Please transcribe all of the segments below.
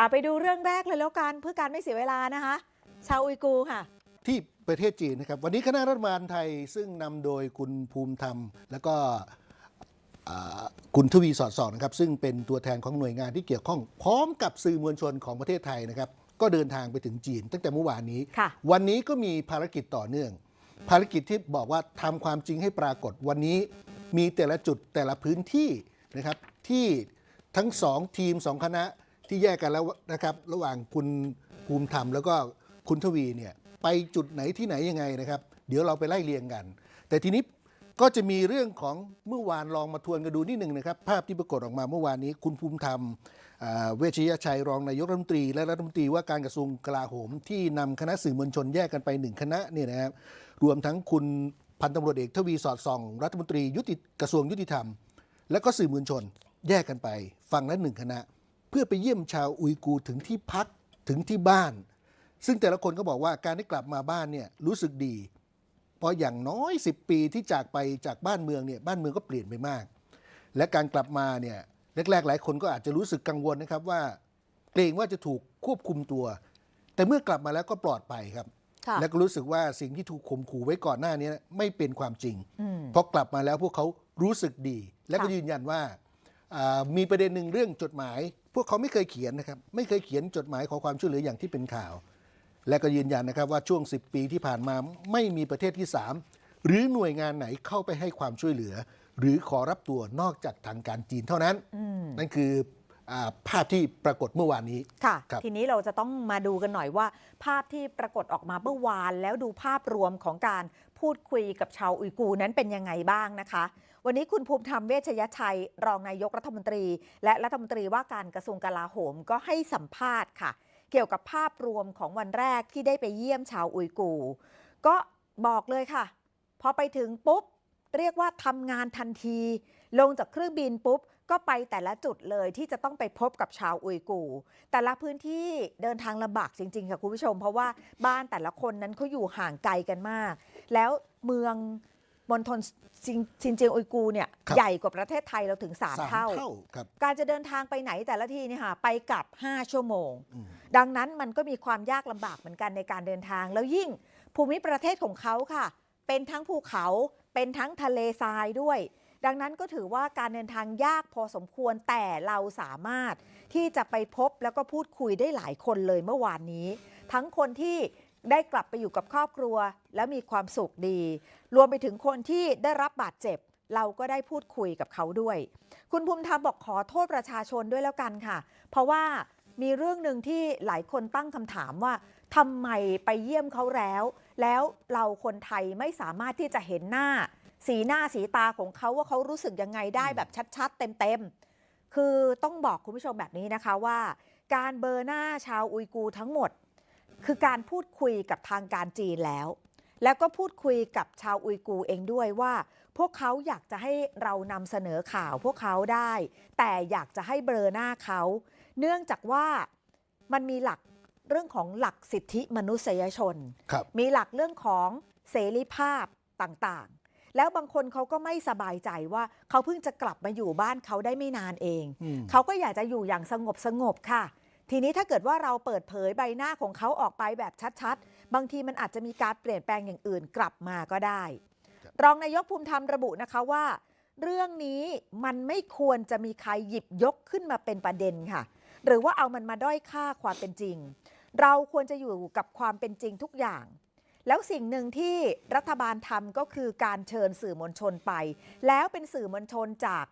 อะไปดูเรื่องแรกเลยแล้วกันเพื่อการไม่เสียเวลานะคะ ชาวอุยกูร์ค่ะ ที่ประเทศจีนนะครับ วันนี้คณะรัฐบาลไทยซึ่งนำโดยคุณภูมิธรรม แล้วก็อ่าคุณทวีสอดส่องนะครับ ซึ่งเป็นตัวแทนของหน่วยงานที่เกี่ยวข้อง พร้อมกับสื่อมวลชนของประเทศไทยนะครับ ก็เดินทางไปถึงจีน ตั้งแต่เมื่อวานนี้ ค่ะ วันนี้ก็มีภารกิจต่อเนื่อง ภารกิจที่บอกว่าทำความจริงให้ปรากฏวันนี้มีแต่ละจุดแต่ละพื้นที่นะครับที่ทั้งสองทีมสองคณะ ที่แยกกันแล้วนะครับ ระหว่างคุณภูมิธรรมแล้วก็คุณทวีเนี่ยไปจุดไหนที่ไหนยังไงนะครับ เดี๋ยวเราไปไล่เรียงกัน แต่ทีนี้ก็จะมีเรื่องของเมื่อวานลองมาทวนกันดูนิดหนึ่งนะครับ ภาพที่ปรากฏออกมาเมื่อวานนี้ คุณภูมิธรรมเวชยชัยรองนายกรัฐมนตรี และรัฐมนตรีว่าการกระทรวงกลาโหม ที่นำคณะสื่อมวลชนแยกกันไปหนึ่งคณะเนี่ยนะครับรวมทั้งคุณพันตำรวจเอกทวีสอดส่อง รัฐมนตรียุติกระทรวงยุติธรรม และก็สื่อมวลชนแยกกันไป ฟังละหนึ่งคณะ เพื่อไปเยี่ยมชาวอุยกูร์ถึงที่พักถึงที่บ้าน ซึ่งแต่ละคนก็บอกว่าการได้กลับมาบ้านเนี่ยรู้สึกดี เพราะอย่างน้อย 10 ปีที่จากไปจากบ้านเมืองเนี่ยบ้านเมืองก็เปลี่ยนไปมาก และการกลับมาเนี่ยแรกๆ หลายคนก็อาจจะรู้สึกกังวลนะครับว่า เกรงว่าจะถูกควบคุมตัว แต่เมื่อกลับมาแล้วก็ปลอดภัยครับค่ะและก็รู้สึกว่าสิ่งที่ถูกข่มขู่ไว้ก่อนหน้านี้ไม่เป็นความจริงอืมพอกลับมาแล้วพวกเขารู้สึกดี และก็ค่ะยืนยันว่าอ่ามีประเด็นหนึ่งเรื่องจดหมาย พวกเขาไม่เคยเขียนนะครับไม่เคยเขียนจดหมายขอความช่วยเหลืออย่างที่เป็นข่าว และก็ยืนยันนะครับว่าช่วง 10 ปีที่ผ่านมาไม่มีประเทศที่ 3 หรือหน่วยงานไหนเข้าไปให้ความช่วยเหลือ หรือขอรับตัวนอกจากทางการจีนเท่านั้นอืมนั่นคืออาภาพที่ปรากฏเมื่อวานนี้ค่ะครับทีนี้เราจะต้องมาดูกันหน่อยว่า ภาพที่ปรากฏออกมาเมื่อวาน แล้วดูภาพรวมของการพูดคุยกับชาวอุยกูร์นั้นเป็นยังไงบ้างนะคะ วันนี้คุณภูมิธรรมเวชยชัย รองนายกรัฐมนตรี และรัฐมนตรีว่าการกระทรวงกลาโหมก็ให้สัมภาษณ์ค่ะ เกี่ยวกับภาพรวมของวันแรกที่ได้ไปเยี่ยมชาวอุยกู ก็บอกเลยค่ะ พอไปถึงปุ๊บ เรียกว่าทำงานทันที ลงจากเครื่องบินปุ๊บ ก็ไปแต่ละจุดเลยที่จะต้องไปพบกับชาวอุยกู แต่ละพื้นที่เดินทางลำบากจริง ๆ ค่ะคุณผู้ชม เพราะว่าบ้านแต่ละคนนั้นเขาอยู่ห่างไกลกันมาก แล้วเมือง มณฑลซินซินเจียงอุยกูร์เนี่ยครับ ใหญ่กว่าประเทศไทยเราถึง3สามเท่าเท่า ครับ การจะเดินทางไปไหนแต่ละทีเนี่ยค่ะไปกลับ 5 ชั่วโมง อืม ดังนั้นมันก็มีความยากลำบากเหมือนกันในการเดินทาง แล้วยิ่งภูมิประเทศของเขาค่ะ เป็นทั้งภูเขาเป็นทั้งทะเลทรายด้วย ดังนั้นก็ถือว่าการเดินทางยากพอสมควรแต่เราสามารถที่จะไปพบแล้วก็พูดคุยได้หลายคนเลยเมื่อวานนี้ ทั้งคนที่ ได้กลับไปอยู่กับครอบครัว แล้วมีความสุขดี รวมไปถึงคนที่ได้รับบาดเจ็บ เราก็ได้พูดคุยกับเขาด้วย คุณภูมิธรรมบอกขอโทษประชาชนด้วยแล้วกันค่ะ เพราะว่ามีเรื่องหนึ่งที่หลายคนตั้งคำถามว่าทำไมไปเยี่ยมเขาแล้ว แล้วเราคนไทยไม่สามารถที่จะเห็นหน้า สีหน้าสีตาของเขาว่าเขารู้สึกยังไงได้แบบชัดๆ เต็มๆ คือต้องบอกคุณผู้ชมแบบนี้นะคะว่า การเบอร์หน้าชาวอุยกูร์ทั้งหมด คือการพูดคุยกับทางการจีนแล้ว แล้วก็พูดคุยกับชาวอุยกูร์เองด้วยว่า พวกเขาอยากจะให้เรานำเสนอข่าวพวกเขาได้ แต่อยากจะให้เบลอหน้าเขา เนื่องจากว่ามันมีหลักเรื่องของหลักสิทธิมนุษยชนครับมีหลักเรื่องของเสรีภาพต่างๆ แล้วบางคนเขาก็ไม่สบายใจว่าเขาเพิ่งจะกลับมาอยู่บ้านเขาได้ไม่นานเองอืมเขาก็อยากจะอยู่อย่างสงบสงบๆค่ะ ทีนี้ถ้าเกิดว่าเราเปิดเผยใบหน้าของเขาออกไปแบบชัดๆ บางทีมันอาจจะมีการเปลี่ยนแปลงอย่างอื่นกลับมาก็ได้ รองนายกภูมิธรรมระบุนะคะว่า เรื่องนี้มันไม่ควรจะมีใครหยิบยกขึ้นมาเป็นประเด็นค่ะ หรือว่าเอามันมาด้อยค่าความเป็นจริง เราควรจะอยู่กับความเป็นจริงทุกอย่าง แล้วสิ่งหนึ่งที่รัฐบาลทำก็คือการเชิญสื่อมวลชนไป แล้วเป็นสื่อมวลชนจาก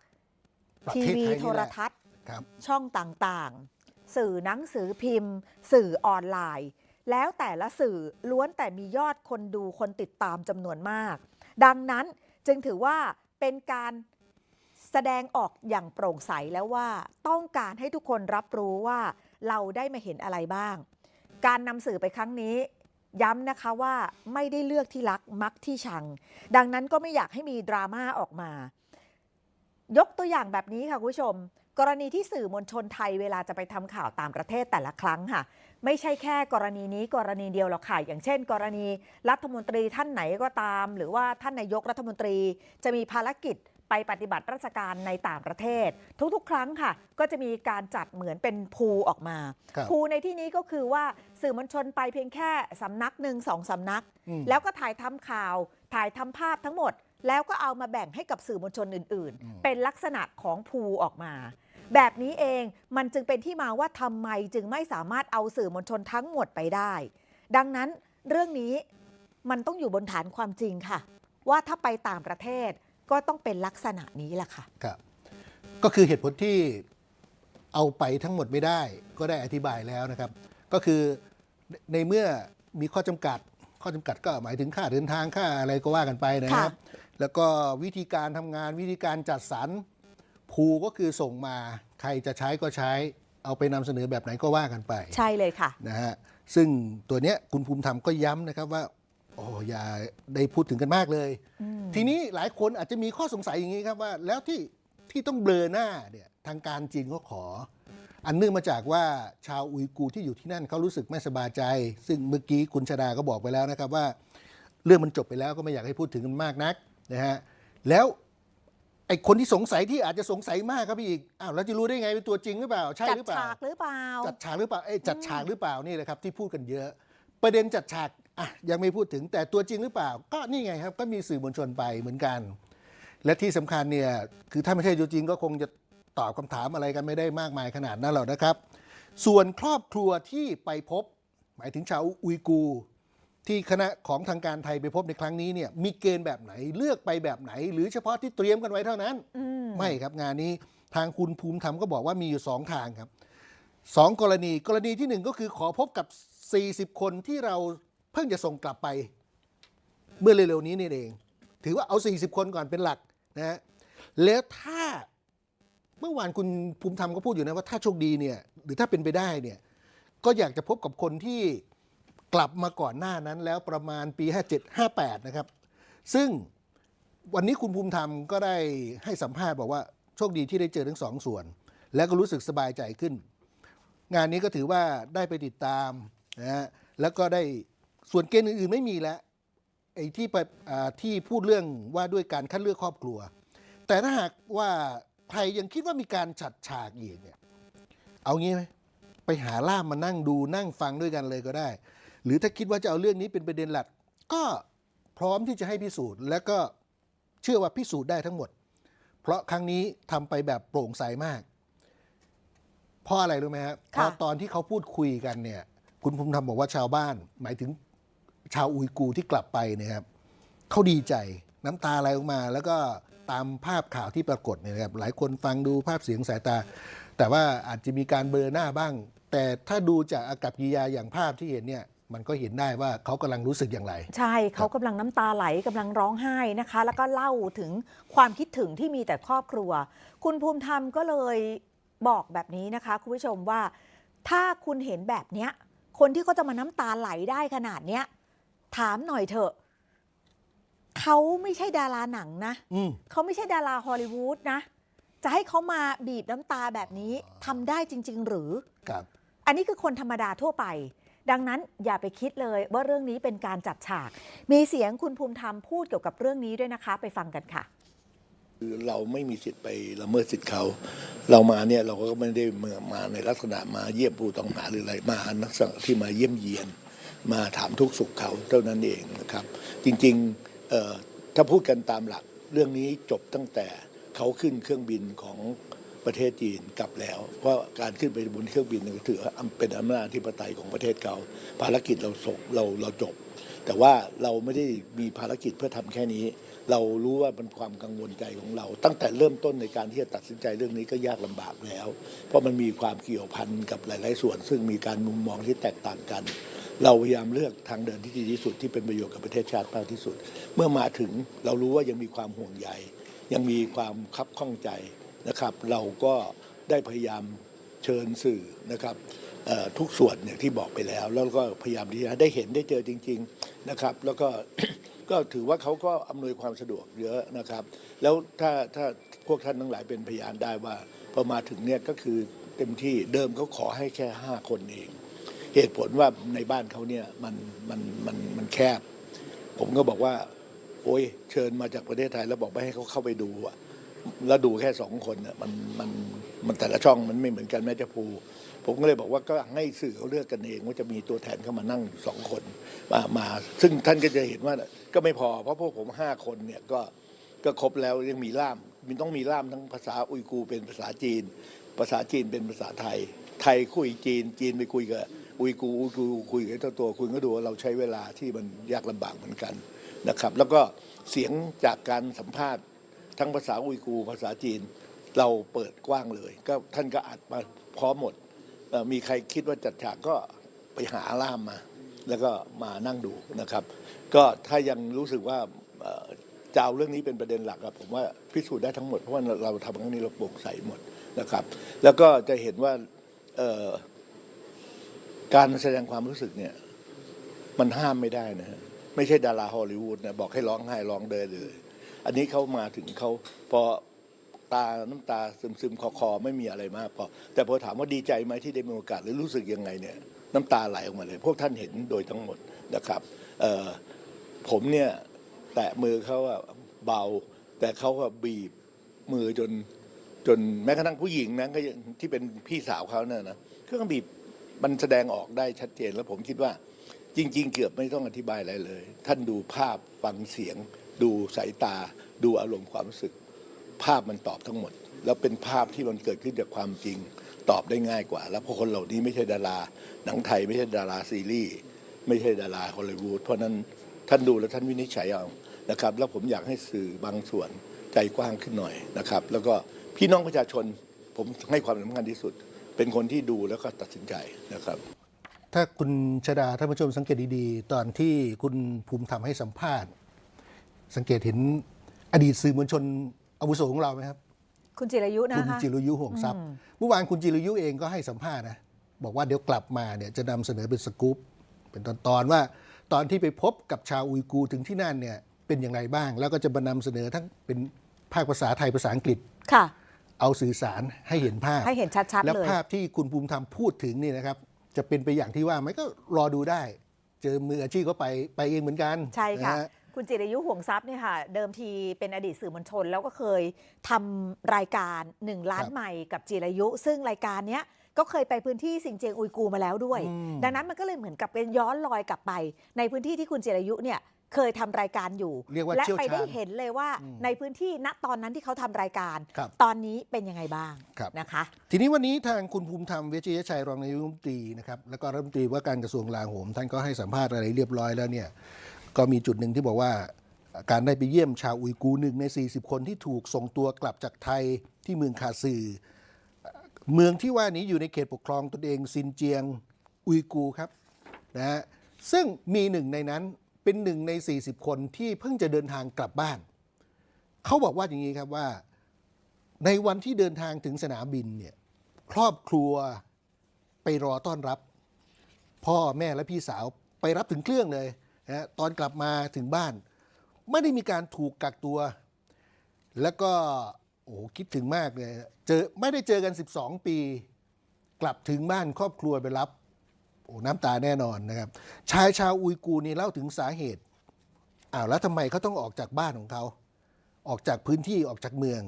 ประทีเทศวีไทยโทนี่รแหละทัศน์ครับช่องต่างๆ สื่อหนังสือพิมพ์ สื่อออนไลน์ แล้วแต่ละสื่อล้วนแต่มียอดคนดูคนติดตามจำนวนมาก ดังนั้นจึงถือว่าเป็นการแสดงออกอย่างโปร่งใสแล้วว่าต้องการให้ทุกคนรับรู้ว่าเราได้มาเห็นอะไรบ้าง การนำสื่อไปครั้งนี้ ย้ำนะคะว่าไม่ได้เลือกที่รักมักที่ชัง ดังนั้นก็ไม่อยากให้มีดราม่าออกมา ยกตัวอย่างแบบนี้ค่ะคุณผู้ชม กรณีที่สื่อมวลชนไทยเวลาจะไปทำข่าวต่างประเทศแต่ละครั้งค่ะ ไม่ใช่แค่กรณีนี้กรณีเดียวหรอกค่ะ อย่างเช่น กรณีรัฐมนตรีท่านไหนก็ตาม หรือว่าท่านนายกรัฐมนตรีจะมีภารกิจไปปฏิบัติราชการในต่างประเทศ ทุกๆ ครั้งค่ะ ก็จะมีการจัดเหมือนเป็นพูออกมาครับพูในที่นี้ก็คือว่าสื่อมวลชนไปเพียงแค่สำนักหนึ่งสองสำนักอืมแล้วก็ถ่ายทำข่าว ถ่ายทำภาพทั้งหมด แล้วก็เอามาแบ่งให้กับสื่อมวลชนอื่น ๆ เป็นลักษณะของพูออกมา แบบนี้เองมันจึงเป็นที่มาว่าทำไมจึงไม่สามารถเอาสื่อมวลชนทั้งหมดไปได้ ดังนั้นเรื่องนี้มันต้องอยู่บนฐานความจริงค่ะ ว่าถ้าไปต่างประเทศก็ต้องเป็นลักษณะนี้แหละค่ะ ครับ ก็คือเหตุผลที่เอาไปทั้งหมดไม่ได้ ก็ได้อธิบายแล้วนะครับ ก็คือในเมื่อมีข้อจำกัด ข้อจำกัดก็หมายถึงค่าเดินทางค่าอะไรก็ว่ากันไปนะครับ แล้วก็วิธีการทำงานวิธีการจัดสรรภูก็คือส่งมาใครจะใช้ก็ใช้ เอาไปนำเสนอแบบไหนก็ว่ากันไปใช่เลยค่ะ นะฮะซึ่งตัวเนี้ยคุณภูมิธรรมก็ย้ำนะครับว่าโอ้อย่าได้พูดถึงกันมากเลย ทีนี้หลายคนอาจจะมีข้อสงสัยอย่างนี้ครับว่า แล้วที่ที่ต้องเบลอหน้าเนี่ยทางการจีนเขาขอ อันเนื่องมาจากว่าชาวอุยกูร์ที่อยู่ที่นั่นเขารู้สึกไม่สบายใจ ซึ่งเมื่อกี้คุณชาดาก็บอกไปแล้วนะครับว่า เรื่องมันจบไปแล้วก็ไม่อยากให้พูดถึงกันมากนัก นะฮะแล้วไอ้คนที่สงสัยที่อาจจะสงสัยมากครับพี่อีกอ้าวแล้วจะรู้ได้ไงเป็นตัวจริงหรือเปล่า ใช่จัดหรือเปล่า ฉากหรือเปล่า จัดฉากหรือเปล่าเอ้ยจัดฉากหรือเปล่านี่แหละครับที่พูดกันเยอะ ประเด็นจัดฉากอะยังไม่พูดถึงแต่ตัวจริงหรือเปล่า ก็นี่ไงครับ ก็มีสื่อมวลชนไปเหมือนกัน และที่สำคัญเนี่ยคือถ้าไม่ใช่ตัวจริงก็คงจะตอบคำถามอะไรกันไม่ได้มากมายขนาดนั้นหรอกนะครับ ส่วนครอบครัวที่ไปพบ หมายถึงชาวอุยกูร์ ที่คณะของทางการไทยไปพบในครั้งนี้เนี่ยมีเกณฑ์แบบไหนเลือกไปแบบไหน หรือเฉพาะที่เตรียมกันไว้เท่านั้นอืมไม่ครับงานนี้ทางคุณภูมิธรรมก็บอกว่ามีอยู่สองทางครับสองกรณีกรณีที่หนึ่งก็คือขอพบกับ 40 คนที่เราเพิ่งจะส่งกลับไป เมื่อเร็วๆนี้นี่เอง ถือว่าเอา 40 คนก่อนเป็นหลักนะฮะแล้วถ้าเมื่อวานคุณภูมิธรรมก็พูดอยู่นะว่าถ้าโชคดีเนี่ยหรือถ้าเป็นไปได้เนี่ยก็อยากจะพบกับคนที่ กลับมาก่อนหน้านั้นแล้วประมาณปี 57 58 นะครับ ซึ่งวันนี้คุณภูมิธรรมก็ได้ให้สัมภาษณ์บอกว่าโชคดีที่ได้เจอทั้งสองส่วน แล้วก็รู้สึกสบายใจขึ้น งานนี้ก็ถือว่าได้ไปติดตามนะฮะแล้วก็ได้ส่วนเกณฑ์อื่นๆไม่มีแล้วไอ้ที่ไปอ่าที่พูดเรื่องว่าด้วยการคัดเลือกครอบครัว แต่ถ้าหากว่าไทยยังคิดว่ามีการฉัดฉากอีกเนี่ยเอางี้ไหมไปหาล่ามมานั่งดูนั่งฟังด้วยกันเลยก็ได้ หรือถ้าคิดว่าจะเอาเรื่องนี้เป็นประเด็นหลัก ก็พร้อมที่จะให้พิสูจน์ และก็เชื่อว่าพิสูจน์ได้ทั้งหมด เพราะครั้งนี้ทำไปแบบโปร่งใสมาก เพราะอะไรรู้ไหมครับเพค่ะราะตอนที่เขาพูดคุยกันเนี่ย คุณภูมิธรรมบอกว่าชาวบ้าน หมายถึงชาวอุยกูร์ที่กลับไปเนี่ยครับเขาดีใจน้ำตาไหลออกมา แล้วก็ตามภาพข่าวที่ปรากฏเนี่ยนะครับหลายคนฟังดูภาพเสียงสายตา แต่ว่าอาจจะมีการเบลอหน้าบ้าง แต่ถ้าดูจากอากับกิริยาอย่างภาพที่เห็นเนี่ย มันก็เห็นได้ว่าเขากำลังรู้สึกอย่างไร ใช่เขากำลังน้ำตาไหลกำลังร้องไห้นะคะ แล้วก็เล่าถึงความคิดถึงที่มีแต่ครอบครัว คุณภูมิธรรมก็เลยบอกแบบนี้นะคะคุณผู้ชมว่าถ้าคุณเห็นแบบเนี้ยคนที่เขาจะมาน้ำตาไหลได้ขนาดเนี้ยถามหน่อยเถอะเขาไม่ใช่ดาราหนังนะอืมเขาไม่ใช่ดาราฮอลลีวูดนะ จะให้เขามาบีบน้ำตาแบบนี้ทำได้จริง ๆ หรือครับ อันนี้คือคนธรรมดาทั่วไป ดังนั้นอย่าไปคิดเลยว่าเรื่องนี้เป็นการจัดฉาก มีเสียงคุณภูมิธรรมพูดเกี่ยวกับเรื่องนี้ด้วยนะคะ ไปฟังกันค่ะคือเราไม่มีสิทธิ์ไปละเมิดสิทธิ์เขา เรามาเนี่ยเราก็ไม่ได้มาในลักษณะมาเยี่ยมผู้ต้องหาหรืออะไรมานักที่มาเยี่ยมเยียน มาถามทุกสุขเขาเท่านั้นเองนะครับ จริงๆถ้าพูดกันตามหลัก เรื่องนี้จบตั้งแต่เขาขึ้นเครื่องบินของ ประเทศจีนกลับแล้ว เพราะการขึ้นไปบนเครื่องบินนี่ยถือว่าเป็นอำนาจธิปไตยของประเทศเขาภารกิจเราจบเราเราจบ แต่ว่าเราไม่ได้มีภารกิจเพื่อทำแค่นี้ เรารู้ว่าเป็นความกังวลใจของเรา ตั้งแต่เริ่มต้นในการที่จะตัดสินใจเรื่องนี้ก็ยากลำบากแล้ว เพราะมันมีความเกี่ยวพันกับหลาย ๆ ส่วน ซึ่งมีการมุมมองที่แตกต่างกัน เราพยายามเลือกทางเดินที่ดีที่สุดที่เป็นประโยชน์กับประเทศชาติมากที่สุด เมื่อมาถึงเรารู้ว่ายังมีความห่วงใยยังมีความคับข้องใจ นะครับ เราก็ได้พยายามเชิญสื่อนะครับทุกส่วนเนี่ยที่บอกไปแล้ว แล้วก็พยายามที่จะได้เห็นได้เจอจริง ๆนะครับ แล้วก็ก็ถือว่าเขาก็อำนวยความสะดวกเยอะนะครับ แล้วถ้าถ้าพวกท่านทั้งหลายเป็นพยานได้ว่าพอมาถึงเนี่ยก็คือเต็มที่เดิมเขาขอให้แค่ห้าคนเอง เหตุผลว่าในบ้านเขาเนี่ยมันมันมันมันแคบ ผมก็บอกว่า โอ้ยเชิญมาจากประเทศไทยแล้วบอกไม่ให้เขาเข้าไปดูอะ แล้วดูแค่สองคนน่ะมันมันมันแต่ละช่องมันไม่เหมือนกันแม้จะภูผมก็เลยบอกว่าก็ให้สื่อเขาเลือกกันเองว่าจะมีตัวแทนเข้ามานั่งสองคนมามา ซึ่งท่านก็จะเห็นว่าก็ไม่พอ เพราะพวกผมห้าคนเนี่ยก็ก็ครบแล้วยังมีล่ามมันต้องมีล่ามทั้งภาษาอุยกูเป็นภาษาจีน ภาษาจีนเป็นภาษาไทย ไทยคุยจีน จีนไปคุยกับอุยกูอุยกูคุยกับเจ้าตัวคุณก็ดูว่าเราใช้เวลาที่มันยากลำบากเหมือนกันนะครับ แล้วก็เสียงจากการสัมภาษณ์ ทั้งภาษาอุยกูร์ภาษาจีนเราเปิดกว้างเลย ก็ท่านก็อัดมาพร้อมหมด มีใครคิดว่าจัดฉากก็ไปหาล่ามมา แล้วก็มานั่งดูนะครับ ก็ถ้ายังรู้สึกว่าเจะเอาเรื่องนี้เป็นประเด็นหลักอะผมว่าพิสูจน์ได้ทั้งหมดเพราะว่าเราทำครั้งนี้เราโปร่งใสหมดนะครับ แล้วก็จะเห็นว่าการแสดงความรู้สึกเนี่ยมันห้ามไม่ได้นะฮะไม่ใช่ดาราฮอลลีวูดนะบอกให้ร้องไห้ร้องเดินเลย อันนี้เขามาถึงเขาพอตาน้ำตาซึมซึมๆคอคอๆ ไม่มีอะไรมากพอแต่พอถามว่าดีใจไหมที่ได้มีโอกาสหรือรู้สึกยังไงเนี่ยน้ำตาไหลออกมาเลย พวกท่านเห็นโดยทั้งหมดนะครับผมเนี่ยแตะมือเขาอะเบา แต่เขาก็บีบมือจนจนแม้กระทั่งผู้หญิงนะก็ยังที่เป็นพี่สาวเขาเนี่ยนะเครื่องบีบมันแสดงออกได้ชัดเจนแล้วผมคิดว่า จริง ๆ เกือบไม่ต้องอธิบายอะไรเลย ท่านดูภาพฟังเสียง ดูสายตา ดูอารมณ์ความรู้สึก ภาพมันตอบทั้งหมด แล้วเป็นภาพที่มันเกิดขึ้นจากความจริง ตอบได้ง่ายกว่า แล้วเพราะคนเหล่านี้ไม่ใช่ดารา หนังไทยไม่ใช่ดาราซีรีส์ไม่ใช่ดาราฮอลลีวูดเพราะนั้นท่านดูแล้วท่านวินิจฉัยเอานะครับ แล้วผมอยากให้สื่อบางส่วนใจกว้างขึ้นหน่อยนะครับ แล้วก็พี่น้องประชาชนผมให้ความสำคัญที่สุด เป็นคนที่ดูแล้วก็ตัดสินใจนะครับ ถ้าคุณชดาท่านผู้ชมสังเกตดีๆ ตอนที่คุณภูมิธรรมให้สัมภาษณ์ สังเกตเห็นอดีตสื่อมวลชนอาวุโสของเราไหมครับ คุณจิรายุนะคุณคะจิรยุห่วงทรัพย์เมื่อวานคุณจิรยุเองก็ให้สัมภาษณ์นะบอกว่าเดี๋ยวกลับมาเนี่ยจะนำเสนอเป็นสกู๊ปเป็นตอนๆว่า ตอนที่ไปพบกับชาวอุยกูร์ถึงที่นั่นเนี่ยเป็นอย่างไรบ้าง แล้วก็จะมานำเสนอทั้งเป็นภาคภาษาไทยภาษาอังกฤษ ค่ะ เอาสื่อสารให้เห็นภาพ ให้เห็นชัดๆและเลย ภาพที่คุณภูมิธรรมพูดถึงนี่นะครับ จะเป็นไปอย่างที่ว่าไหมก็รอดูได้ เจอมืออาชีพก็ไปไปเองเหมือนกันใช่ค่ะ นฮ คุณจิรายุห่วงทรัพย์เนี่ยค่ะ เดิมทีเป็นอดีตสื่อมวลชน แล้วก็เคยทำรายการ1ล้านครับใหม่กับจิรายุ ซึ่งรายการเนี้ยก็เคยไปพื้นที่สิงเจียงอุยกูร์มาแล้วด้วยอืมดังนั้นมันก็เลยเหมือนกับเป็นย้อนรอยกลับไป ในพื้นที่ที่คุณจิรายุเนี่ยเคยทำรายการอยู่เรียกว่าและเชี่ยวไปชาได้ญเห็นเลยว่าอืมในพื้นที่ณตอนนั้นที่เขาทำรายการครับตอนนี้เป็นยังไงบ้างครับนะคะ ทีนี้วันนี้ทางคุณภูมิธรรมเวชยชัยรองนายกรัฐมนตรีนะครับแล้วก็รัฐมนตรีว่าการกระทรวงกลาโหมท่านก็ให้สัมภาษณ์อะไรเรียบร้อยแล้วเนี่ย ก็มีจุดหนึ่งที่บอกว่าการได้ไปเยี่ยมชาวอุยกูหนึ่งใน 40 คนที่ถูกส่งตัวกลับจากไทยที่เมืองคาซือเมืองที่ว่านี้อยู่ในเขตปกครองตนเองซินเจียงอุยกูครับนะฮะซึ่งมีหนึ่งในนั้นเป็นหนึ่งใน 40 คนที่เพิ่งจะเดินทางกลับบ้าน เขาบอกว่าอย่างนี้ครับว่า ในวันที่เดินทางถึงสนามบินเนี่ยครอบครัวไปรอต้อนรับ พ่อแม่และพี่สาวไปรับถึงเครื่องเลย นะตอนกลับมาถึงบ้าน ไม่ได้มีการถูกกักตัว แล้วก็โอ้คิดถึงมากเลยเจอไม่ได้เจอกัน 12 ปี กลับถึงบ้านครอบครัวไปรับโอ้น้ำตาแน่นอนนะครับ ชายชาวอุยกูนี่เล่าถึงสาเหตุอ้าวแล้วทำไมเขาต้องออกจากบ้านของเขา ออกจากพื้นที่ออกจากเมือง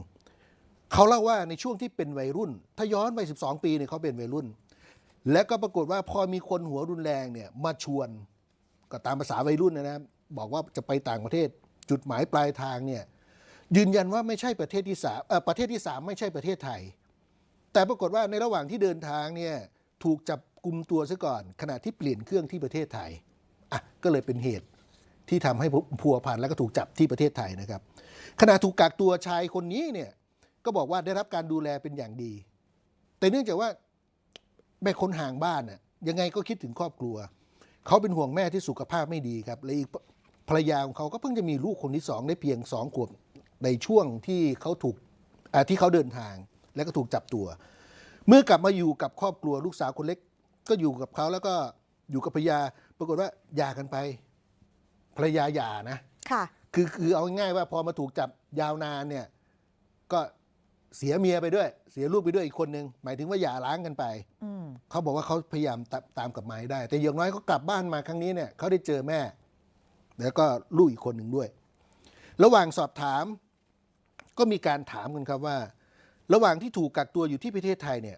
เขาเล่าว่าในช่วงที่เป็นวัยรุ่น ถ้าย้อนไป 12 ปีเนี่ยเขาเป็นวัยรุ่น และก็ปรากฏว่าพอมีคนหัวรุนแรงเนี่ยมาชวน ก็ตามภาษาวัยรุ่นนะนะบอกว่าจะไปต่างประเทศ จุดหมายปลายทางเนี่ยยืนยันว่าไม่ใช่ประเทศที่สามประเทศที่สามไม่ใช่ประเทศไทย แต่ปรากฏว่าในระหว่างที่เดินทางเนี่ยถูกจับกลุ่มตัวซะก่อน ขณะที่เปลี่ยนเครื่องที่ประเทศไทยอะก็เลยเป็นเหตุที่ทำให้พัวพันแล้วก็ถูกจับที่ประเทศไทยนะครับ ขณะถูกกักตัวชายคนนี้เนี่ยก็บอกว่าได้รับการดูแลเป็นอย่างดี แต่เนื่องจากว่าแม่คนห่างบ้านน่ะยังไงก็คิดถึงครอบครัว เขาเป็นห่วงแม่ที่สุขภาพไม่ดีครับและอีกภรรยาของเขาก็เพิ่งจะมีลูกคนที่สองได้เพียงสองขวบในช่วงที่เขาถูกอ่าที่เขาเดินทางและก็ถูกจับตัว เมื่อกลับมาอยู่กับครอบครัวลูกสาวคนเล็ก ก็อยู่กับเขาแล้วก็อยู่กับภรรยาปรากฏว่าหย่ากันไป ภรรยาหย่านะค่ะ คือคือเอาง่ายๆว่าพอมาถูกจับยาวนานเนี่ยก็ เสียเมียไปด้วย เสียลูกไปด้วยอีกคนนึง หมายถึงว่าหย่าร้างกันไปอืมเขาบอกว่าเขาพยายามตาตามกลับมาให้ได้ แต่อย่างน้อยเขากลับบ้านมาครั้งนี้เนี่ยเขาได้เจอแม่ แล้วก็ลูกอีกคนหนึ่งด้วย ระหว่างสอบถาม ก็มีการถามกันครับว่า ระหว่างที่ถูกกักตัวอยู่ที่ประเทศไทยเนี่ย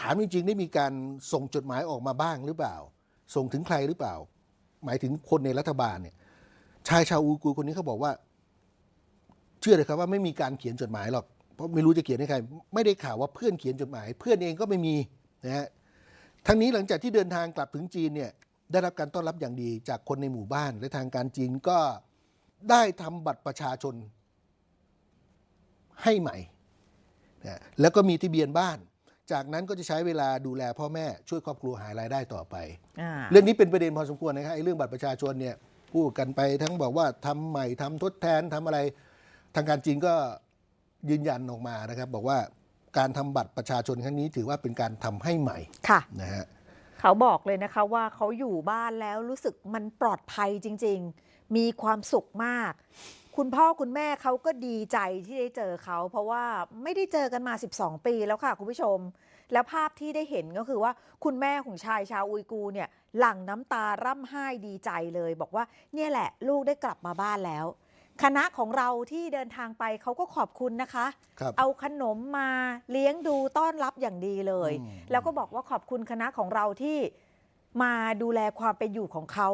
ถามจริงๆได้มีการส่งจดหมายออกมาบ้างหรือเปล่า ส่งถึงใครหรือเปล่า หมายถึงคนในรัฐบาลเนี่ย ชายชาวอุยกูร์คนนี้เขาบอกว่า เชื่อเลยครับว่าไม่มีการเขียนจดหมายหรอกเพ ราะไม่รู้จะเขียนให้ใคร ไม่ได้ข่าวว่าเพื่อนเขียนจดหมาย เพื่อนเองก็ไม่มีนะฮะทั้งนี้หลังจากที่เดินทางกลับถึงจีนเนี่ยได้รับการต้อนรับอย่างดีจากคนในหมู่บ้าน และทางการจีนก็ได้ทำบัตรประชาชนให้ใหม่นะแล้วก็มีทะเบียนบ้าน จากนั้นก็จะใช้เวลาดูแลพ่อแม่ช่วยครอบครัวหารายได้ต่อไป อ่าเรื่องนี้เป็นประเด็นพอสมควรนะครับไอ้เรื่องบัตรประชาชนเนี่ยพูดกันไปทั้งบอกว่าทำใหม่ทำทดแทนทำอะไร ทางการจีนก็ ยืนยันออกมานะครับ บอกว่าการทำบัตรประชาชนครั้งนี้ถือว่าเป็นการทำให้ใหม่ค่ะ นะฮะ เขาบอกเลยนะคะว่าเขาอยู่บ้านแล้วรู้สึกมันปลอดภัยจริง ๆ มีความสุขมาก คุณพ่อคุณแม่เขาก็ดีใจที่ได้เจอเขา เพราะว่าไม่ได้เจอกันมา 12 ปีแล้วค่ะคุณผู้ชม แล้วภาพที่ได้เห็นก็คือว่าคุณแม่ของชายชาวอุยกูร์เนี่ยหลั่งน้ำตาร่ำไห้ดีใจเลย บอกว่าเนี่ยแหละ ลูกได้กลับมาบ้านแล้ว คณะของเราที่เดินทางไปเขาก็ขอบคุณนะคะ ครับเอาขนมมาเลี้ยงดูต้อนรับอย่างดีเลย อืม แล้วก็บอกว่าขอบคุณคณะของเราที่มาดูแลความเป็นอยู่ของเขา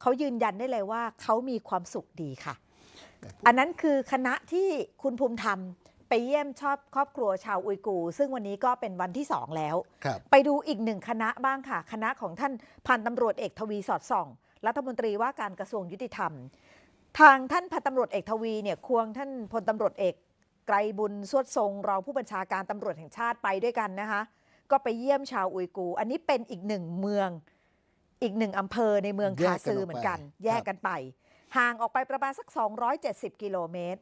เขายืนยันได้เลยว่าเขามีความสุขดีค่ะ อันนั้นคือคณะที่คุณภูมิธรรมไปเยี่ยมชอบครอบครัวชาวอุยกูร์ซึ่งวันนี้ก็เป็นวันที่สองแล้ว ครับ ไปดูอีกหนึ่งคณะบ้างค่ะ คณะของท่านพันตำรวจเอกทวีสอดส่อง รัฐมนตรีว่าการกระทรวงยุติธรรม ทางท่านพันตำรวจเอกทวีเนี่ยควงท่านพลตำรวจเอกไกรบุญสวดทรงรองผู้บัญชาการตำรวจแห่งชาติไปด้วยกันนะคะ ก็ไปเยี่ยมชาวอุยกูร์อันนี้เป็นอีกหนึ่งเมือง อีกหนึ่งอำเภอในเมืองแยคากกันออกไปซือเหมือนกัน แยกครับกันไป ห่างออกไปประมาณสัก 270 กิโลเมตร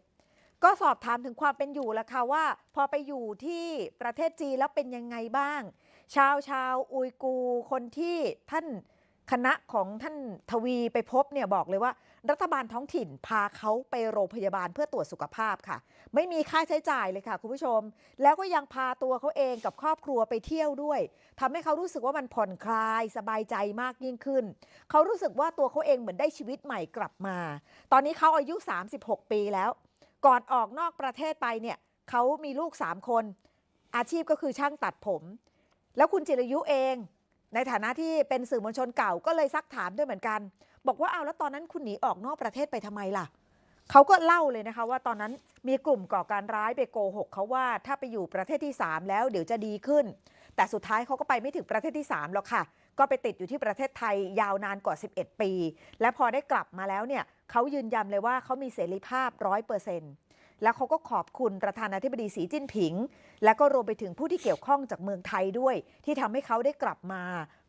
ก็สอบถามถึงความเป็นอยู่แล้วค่ะว่า พอไปอยู่ที่ประเทศจีนแล้วเป็นยังไงบ้าง ชาวชาวอุยกูร์คนที่ท่านคณะของท่านทวีไปพบเนี่ยบอกเลยว่า รัฐบาลท้องถิ่นพาเขาไปโรงพยาบาลเพื่อตรวจสุขภาพค่ะ ไม่มีค่าใช้จ่ายเลยค่ะ คุณผู้ชม แล้วก็ยังพาตัวเขาเองกับครอบครัวไปเที่ยวด้วยทำให้เขารู้สึกว่ามันผ่อนคลายสบายใจมากยิ่งขึ้น เขารู้สึกว่าตัวเขาเองเหมือนได้ชีวิตใหม่กลับมา ตอนนี้เขาอายุ 36 ปีแล้ว ก่อนออกนอกประเทศไปเนี่ยเขามีลูก 3 คน อาชีพก็คือช่างตัดผม แล้วคุณจิรยุเอง ในฐานะที่เป็นสื่อมวลชนเก่าก็เลยซักถามด้วยเหมือนกัน บอกว่าเอาแล้วตอนนั้นคุณหนีออกนอกประเทศไปทำไมล่ะเขาก็เล่าเลยนะคะว่าตอนนั้นมีกลุ่มก่อการร้ายไปโกหกเขาว่าถ้าไปอยู่ประเทศที่ 3 แล้วเดี๋ยวจะดีขึ้น แต่สุดท้ายเขาก็ไปไม่ถึงประเทศที่3แล้วค่ะ ก็ไปติดอยู่ที่ประเทศไทยยาวนานกว่า 11 ปี และพอได้กลับมาแล้วเนี่ยเขายืนยันเลยว่าเขามีเสรีภาพร้อยเปอร์เซ็นต์แล้วเขาก็ขอบคุณประธานาธิบดีสีจิ้นผิง และก็รวมไปถึงผู้ที่เกี่ยวข้องจากเมืองไทยด้วย ที่ทำให้เขาได้กลับมา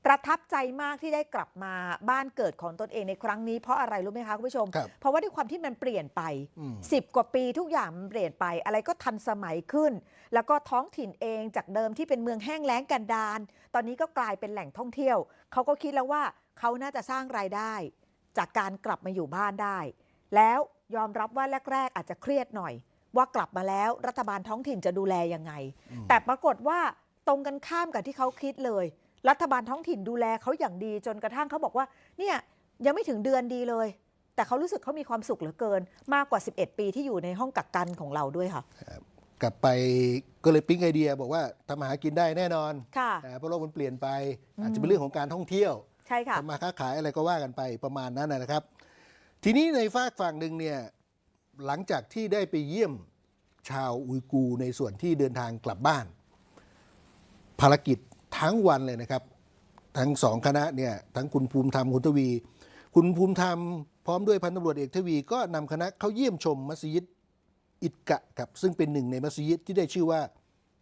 ประทับใจมากที่ได้กลับมาบ้านเกิดของตนเองในครั้งนี้เพราะอะไรรู้ไหมคะคุณผู้ชม ครับเพราะว่าด้วยความที่มันเปลี่ยนไป อืม 10 กว่าปีทุกอย่างมันเปลี่ยนไป อะไรก็ทันสมัยขึ้น แล้วก็ท้องถิ่นเองจากเดิมที่เป็นเมืองแห้งแล้งกันดารตอนนี้ก็กลายเป็นแหล่งท่องเที่ยว เขาก็คิดแล้วว่าเขาน่าจะสร้างรายได้ จากการกลับมาอยู่บ้านได้ แล้วยอมรับว่าแรก ๆ อาจจะเครียดหน่อย ว่ากลับมาแล้วรัฐบาลท้องถิ่นจะดูแลยังไง แต่ปรากฏว่าตรงกันข้ามกับที่เขาคิดเลย รัฐบาลท้องถิ่นดูแลเขาอย่างดีจนกระทั่งเขาบอกว่า เนี่ยยังไม่ถึงเดือนดีเลย แต่เขารู้สึกเขามีความสุขเหลือเกิน มากกว่า 11 ปีที่อยู่ในห้องกักกันของเราด้วยค่ะ กลับไปก็เลยปิ๊งไอเดียบอกว่าทำมาหากินได้แน่นอนค่ะนะเพราะโลกมันเปลี่ยนไป อาจจะเป็นเรื่องของการท่องเที่ยวใช่ค่ะทำมาค้าขายอะไรก็ว่ากันไปประมาณนั้นนะนะครับ ทีนี้ในฝากฝั่งหนึ่งเนี่ยหลังจากที่ได้ไปเยี่ยมชาวอุยกูร์ในส่วนที่เดินทางกลับบ้าน ภารกิจ ทั้งวันเลยนะครับ ทั้งสองคณะเนี่ยทั้งคุณภูมิธรรมคุณทวี คุณภูมิธรรมพร้อมด้วยพันตำรวจเอกทวีก็นำคณะเข้าเยี่ยมชมมัสยิดอิดกะครับซึ่งเป็นหนึ่งในมัสยิดที่ได้ชื่อว่า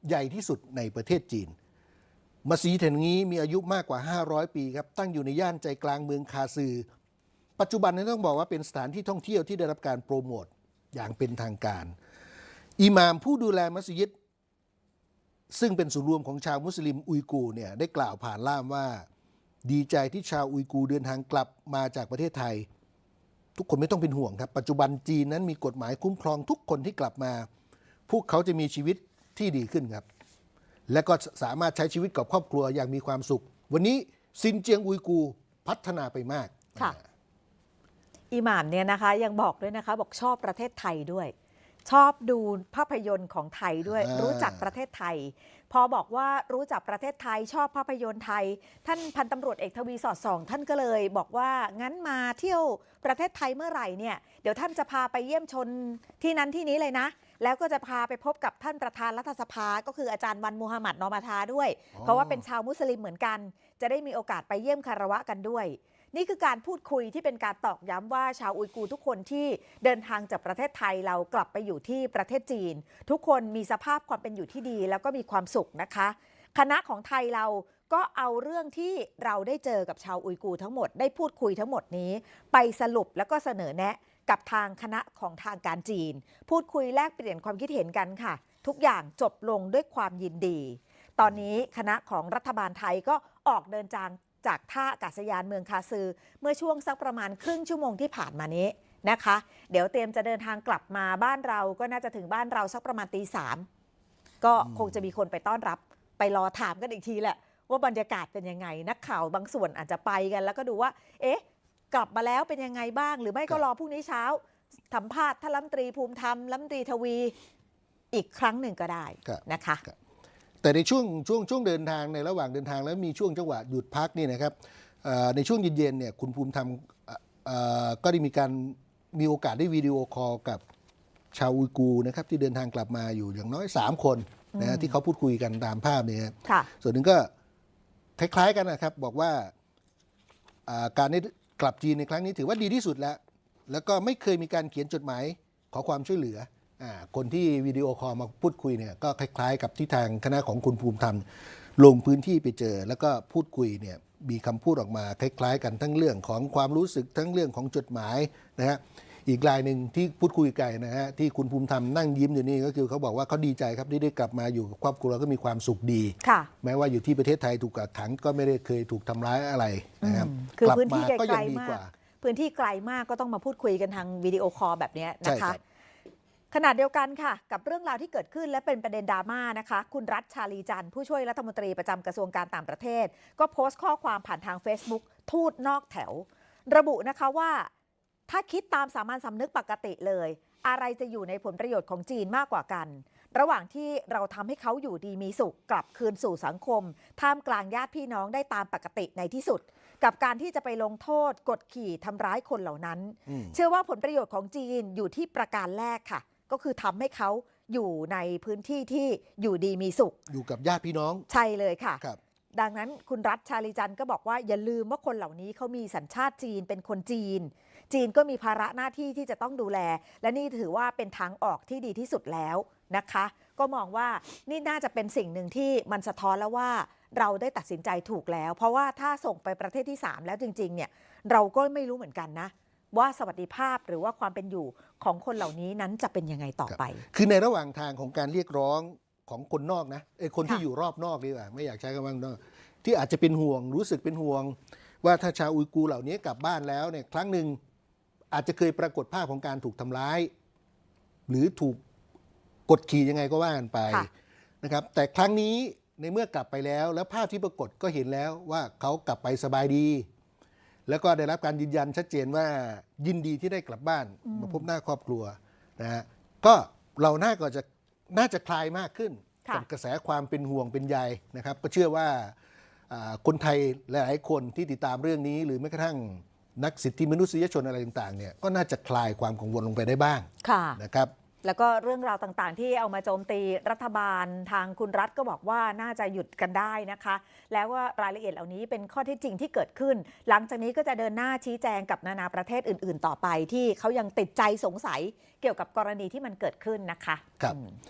ใหญ่ที่สุดในประเทศจีน มัสยิดแห่งนี้มีอายุมากกว่า 500 ปีครับตั้งอยู่ในย่านใจกลางเมืองคาซือ ปัจจุบันนี้ต้องบอกว่าเป็นสถานที่ท่องเที่ยวที่ได้รับการโปรโมทอย่างเป็นทางการ อิหม่ามผู้ดูแลมัสยิด ซึ่งเป็นศูนย์รวมของชาวมุสลิมอุยกูร์เนี่ยได้กล่าวผ่านล่ามว่า ดีใจที่ชาวอุยกูร์เดินทางกลับมาจากประเทศไทย ทุกคนไม่ต้องเป็นห่วงครับ ปัจจุบันจีนนั้นมีกฎหมายคุ้มครองทุกคนที่กลับมา พวกเขาจะมีชีวิตที่ดีขึ้นครับ และก็สามารถใช้ชีวิตกับครอบครัวอย่างมีความสุข วันนี้ซินเจียงอุยกูร์พัฒนาไปมากค่ะอิหม่ามเนี่ยนะคะยังบอกด้วยนะคะ บอกชอบประเทศไทยด้วย ชอบดูภาพยนตร์ของไทยด้วยอ่ารู้ รู้จักประเทศไทย พอบอกว่ารู้จักประเทศไทยชอบภาพยนตร์ไทย ท่านพันตำรวจเอกทวีสอดส่อง ท่านก็เลยบอกว่างั้นมาเที่ยวประเทศไทยเมื่อไหร่เนี่ยเดี๋ยวท่านจะพาไปเยี่ยมชนที่นั้นที่นี้เลยนะ แล้วก็จะพาไปพบกับท่านประธานรัฐสภาก็คืออาจารย์วันมูฮัมหมัดนอมาทาด้วยเพราะว่าเป็นชาวมุสลิมเหมือนกัน จะได้มีโอกาสไปเยี่ยมคารวะกันด้วย นี่คือการพูดคุยที่เป็นการตอกย้ำว่าชาวอุยกูร์ทุกคนที่เดินทางจากประเทศไทยเรากลับไปอยู่ที่ประเทศจีน ทุกคนมีสภาพความเป็นอยู่ที่ดี แล้วก็มีความสุขนะคะ คณะของไทยเราก็เอาเรื่องที่เราได้เจอกับชาวอุยกูร์ทั้งหมดได้พูดคุยทั้งหมดนี้ ไปสรุปแล้วก็เสนอแนะกับทางคณะของทางการจีน พูดคุยแลกเปลี่ยนความคิดเห็นกันค่ะ ทุกอย่างจบลงด้วยความยินดี ตอนนี้คณะของรัฐบาลไทยก็ออกเดินทาง จากท่าอากาศยานเมืองคาซือ เมื่อช่วงสักประมาณครึ่งชั่วโมงที่ผ่านมานี้นะคะ เดี๋ยวเตรียมจะเดินทางกลับมาบ้านเราก็น่าจะถึงบ้านเราสักประมาณตีสามก็คงจะมีคนไปต้อนรับ ไปรอถามกันอีกทีแหละ ว่าบรรยากาศเป็นยังไง นักข่าวบางส่วนอาจจะไปกัน แล้วก็ดูว่า เอ๊ะ กลับมาแล้วเป็นยังไงบ้าง หรือไม่ก็รอพรุ่งนี้เช้าสัมภาษณ์ท่านรัฐมนตรีภูมิธรรมรัฐมนตรีทวี อีกครั้งหนึ่งก็ได้ครับนะคะ แต่ในช่วงช่วงช่วงเดินทางในระหว่างเดินทางแล้วมีช่วงจังหวะหยุดพักนี่นะครับเอ่อในช่วงเย็นๆเนี่ยคุณภูมิธรรมเอ่อเอ่อก็ได้มีการมีโอกาสได้วิดีโอคอลกับชาวอุยกูร์นะครับที่เดินทางกลับมาอยู่อย่างน้อย 3 คนนะฮะที่เขาพูดคุยกันตามภาพเนี่ยครับค่ะส่วนหนึ่งก็คล้ายๆกันนะครับบอกว่าอ่าการได้กลับจีนในครั้งนี้ถือว่าดีที่สุดแล้ว แล้วก็ไม่เคยมีการเขียนจดหมายขอความช่วยเหลืออา คนที่วิดีโอคอลมาพูดคุยเนี่ยก็คล้ายๆ กับที่ทางคณะของคุณภูมิธรรมลงพื้นที่ไปเจอ แล้วก็พูดคุยเนี่ยมีคำพูดออกมาคล้าย ๆ กันทั้งเรื่องของความรู้สึกทั้งเรื่องของจดหมายนะฮะอีกรายหนึ่งที่พูดคุยกันนะฮะที่คุณภูมิธรรมนั่งยิ้มอยู่นี่ก็คือเขาบอกว่าเขาดีใจครับที่ได้กลับมาอยู่กับครอบครัวก็มีความสุขดีค่ะแม้ว่าอยู่ที่ประเทศไทยถูกกักขังก็ไม่ได้เคยถูกทำร้ายอะไรนะครับอืมคือกลับพื้นที่มาไกก็ลยังดีๆมากกว่าพื้นที่ไกลมากก็ต้องมาพูดคุยกันทางวิดีโอคอลแบบเนี้ยใช่นะครัคะบ ขณะเดียวกันค่ะ กับเรื่องราวที่เกิดขึ้นและเป็นประเด็นดราม่านะคะ คุณรัฐชาลีจันทร์ผู้ช่วยรัฐมนตรีประจำกระทรวงการต่างประเทศ ก็โพสต์ข้อความผ่านทาง Facebook ทูตนอกแถว ระบุนะคะว่า ถ้าคิดตามสามัญสำนึกปกติเลย อะไรจะอยู่ในผลประโยชน์ของจีนมากกว่ากัน ระหว่างที่เราทำให้เขาอยู่ดีมีสุขกลับคืนสู่สังคม ท่ามกลางญาติพี่น้องได้ตามปกติในที่สุดกับการที่จะไปลงโทษ กดขี่ทำร้ายคนเหล่านั้นอืมเชื่อว่าผลประโยชน์ของจีนอยู่ที่ประการแรกค่ะ ก็คือทำให้เขาอยู่ในพื้นที่ที่อยู่ดีมีสุข อยู่กับญาติพี่น้องใช่เลยค่ะ ครับ ดังนั้นคุณรัฐชาลีจันทร์ก็บอกว่าอย่าลืมว่าคนเหล่านี้เขามีสัญชาติจีนเป็นคนจีน จีนก็มีภาระหน้าที่ที่จะต้องดูแล และนี่ถือว่าเป็นทางออกที่ดีที่สุดแล้วนะคะ ก็มองว่านี่น่าจะเป็นสิ่งหนึ่งที่มันสะท้อนแล้วว่าเราได้ตัดสินใจถูกแล้ว เพราะว่าถ้าส่งไปประเทศที่ 3 แล้วจริงๆเนี่ยเราก็ไม่รู้เหมือนกันนะ ว่าสวัสดิภาพหรือว่าความเป็นอยู่ของคนเหล่านี้นั้นจะเป็นยังไงต่อไป คือในระหว่างทางของการเรียกร้องของคนนอกนะไอ้คนที่ค่ะอยู่รอบนอกดีกว่าไม่อยากใช้คำว่านอกที่อาจจะเป็นห่วงรู้สึกเป็นห่วง ว่าถ้าชาวอุยกูร์เหล่านี้กลับบ้านแล้วเนี่ยครั้งหนึ่งอาจจะเคยปรากฏภาพของการถูกทำร้าย หรือถูกกดขี่ยังไงก็ว่ากันไปค่ะนะครับแต่ครั้งนี้ในเมื่อกลับไปแล้ว แล้วภาพที่ปรากฏก็เห็นแล้วว่าเขากลับไปสบายดี แล้วก็ได้รับการยืนยันชัดเจนว่ายินดีที่ได้กลับบ้านมาพบหน้าครอบครัวนะฮะก็เราน่าก็จะน่าจะคลายมากขึ้นค่ะกับกระแสความเป็นห่วงเป็นใยนะครับ ก็เชื่อว่าอ่าคนไทยหลาย ๆ คนที่ติดตามเรื่องนี้ หรือแม้กระทั่งนักสิทธิมนุษยชนอะไรต่าง ๆ เนี่ยก็น่าจะคลายความกังวลลงไปได้บ้างค่ะนะครับ แล้วก็เรื่องราวต่างๆ ที่เอามาโจมตีรัฐบาลทางคุณรัฐก็บอกว่าน่าจะหยุดกันได้นะคะ แล้วว่ารายละเอียดเหล่านี้เป็นข้อเที่จริงที่เกิดขึ้น หลังจากนี้ก็จะเดินหน้าชี้แจงกับนานาประเทศอื่น ๆ ต่อไป ที่เขายังติดใจสงสัยเกี่ยวกับกรณีที่มันเกิดขึ้นนะคะครับอืม